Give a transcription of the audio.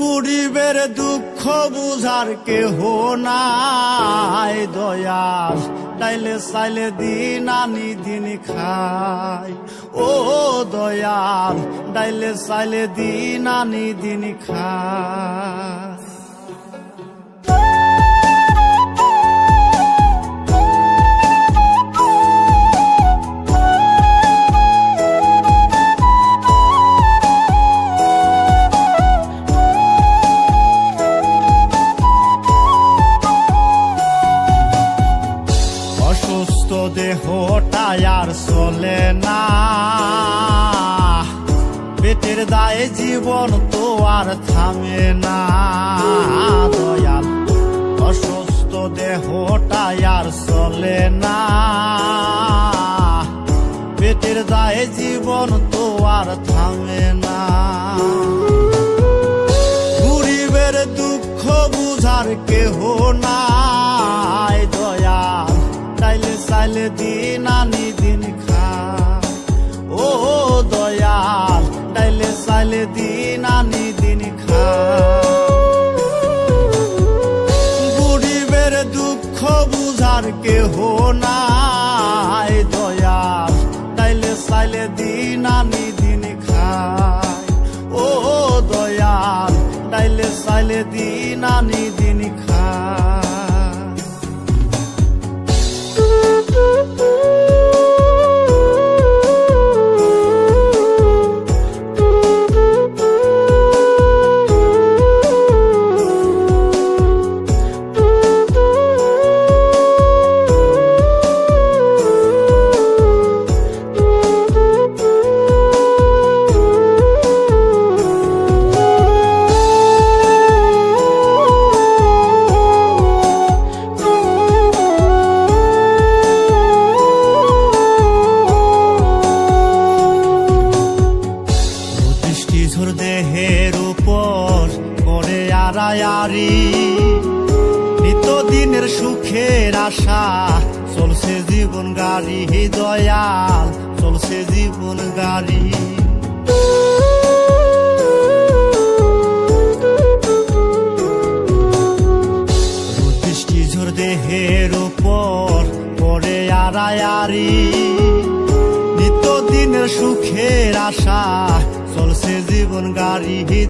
গরিবের দুঃখ বুঝার কেহ নাই। দয়াল তাইলে চাইলে দিন আনি দিন খাই। ও দয়াল, ডাইলে চাইলে দিন আনি দিন খাই। অসুস্থ দেহটা আর চলে না। পেটের দায়ে জীবন তো আর থামে না। দয়াল, অসুস্থ দেহটা আর চলে না। পেটের দায়ে জীবন তো আর থামে না। গরিবের দুঃখ বুঝার কেহ দয়াল চাইলে দিন আনি দিন খা। ও দয়াল ডাইলে চাইলে দিন আনি দিন খা। গরিবের দুঃখ বুঝার কেহ নাই দয়াল, তাইলে চাইলে দিন আনি দিন খাই ও দয়াল, তাইলে চাইলে দিন আনি দিন খাই দেহের উপর করে আড়ায়ারি নিত্যদিনের সুখের আশা, চলছে জীবন গাড়ি দয়াল, চলছে জীবন গাড়ি। দেহের উপর করে আড়ায়ারি নিত্যদিনের সুখের আশা চলছে জীবন গাড়ি